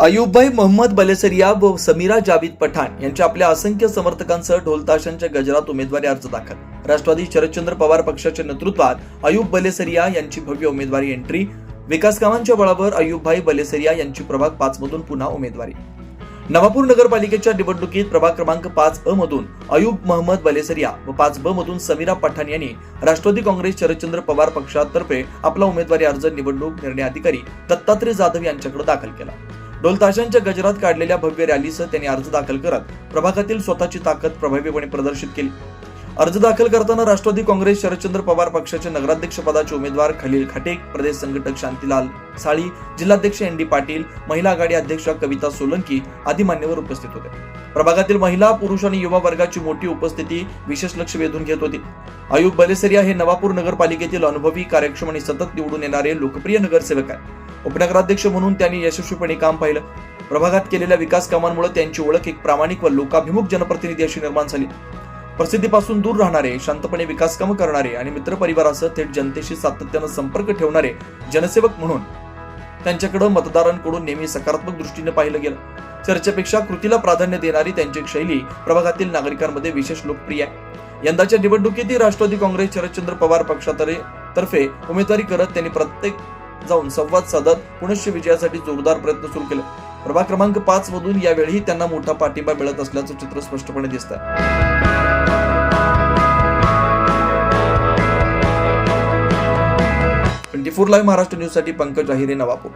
अयुबभाई मोहम्मद बलेसरिया व समीरा जावीद पठाण यांच्या आपल्या असंख्य समर्थकांसह ढोलताशांच्या गजरात उमेदवारी अर्ज दाखल. राष्ट्रवादी शरदचंद्र पवार पक्षाच्या नेतृत्वात अयुब बलेसरिया यांची भव्य उमेदवारी एंट्री विकास कामांच्या बळावर अयुबभाई बलेसरिया यांची प्रभाग पाच मधून पुन्हा उमेदवारी. नवापूर नगरपालिकेच्या निवडणुकीत प्रभाग क्रमांक पाच अ मधून अयुब मोहम्मद बलेसरिया व पाच ब मधून समीरा पठाण यांनी राष्ट्रवादी काँग्रेस शरदचंद्र पवार पक्षातर्फे आपला उमेदवारी अर्ज निवडणूक निर्णय अधिकारी दत्तात्रय जाधव यांच्याकडे दाखल केला. ढोलताशांच्या गजरात काढलेल्या भव्य रॅलीसह त्यांनी अर्ज दाखल करत प्रभागातील स्वतःची ताकद प्रभावीपणे प्रदर्शित केली. अर्ज दाखल करताना राष्ट्रवादी काँग्रेस शरदचंद्र पवार पक्षाचे नगराध्यक्ष पदाचे उमेदवार खलील खाटेक प्रदेश संघटक शांतीलाल साळी जिल्हाध्यक्ष एन डी पाटील महिला आघाडी अध्यक्ष कविता सोलंकी आदी मान्यवर उपस्थित होते. प्रभागातील महिला पुरुष आणि युवा वर्गाची मोठी उपस्थिती विशेष लक्ष वेधून घेत होती. आयुब बलेसरिया हे नवापूर नगरपालिकेतील अनुभवी कार्यक्षम आणि सतत निवडून येणारे लोकप्रिय नगरसेवक आहेत. उपनगराध्यक्ष म्हणून त्यांनी यशस्वीपणे काम पाहिलं. प्रभागात केलेल्या विकास कामांमुळे त्यांची ओळख एक प्रामाणिक व लोकाभिमुख जनप्रतिनिधी अशी निर्माण झाली. प्रसिद्धीपासून दूर राहणारे शांतपणे विकास कामं करणारे आणि मित्रपरिवारासह थेट जनतेशी सातत्यानं संपर्क ठेवणारे जनसेवक म्हणून त्यांच्याकडे मतदारांकडून नेहमी सकारात्मक दृष्टीने पाहिलं गेलं. चर्चेपेक्षा कृतीला प्राधान्य देणारी त्यांची शैली प्रभागातील नागरिकांमध्ये विशेष लोकप्रिय आहे. यंदाच्या निवडणुकीतही राष्ट्रवादी काँग्रेस शरदचंद्र पवार पक्षातर्फे तर्फे उमेदवारी करत त्यांनी प्रत्येक जाऊन संवाद साधत पुनश्च विजयासाठी जोरदार प्रयत्न सुरू केले. प्रभाग क्रमांक पाच मधून यावेळीही त्यांना मोठा पाठिंबा मिळत असल्याचं चित्र स्पष्टपणे दिसत आहे ट्वेंटी फोर लाईव्ह महाराष्ट्र न्यूजसाठी पंकज अहिरे नवापूर.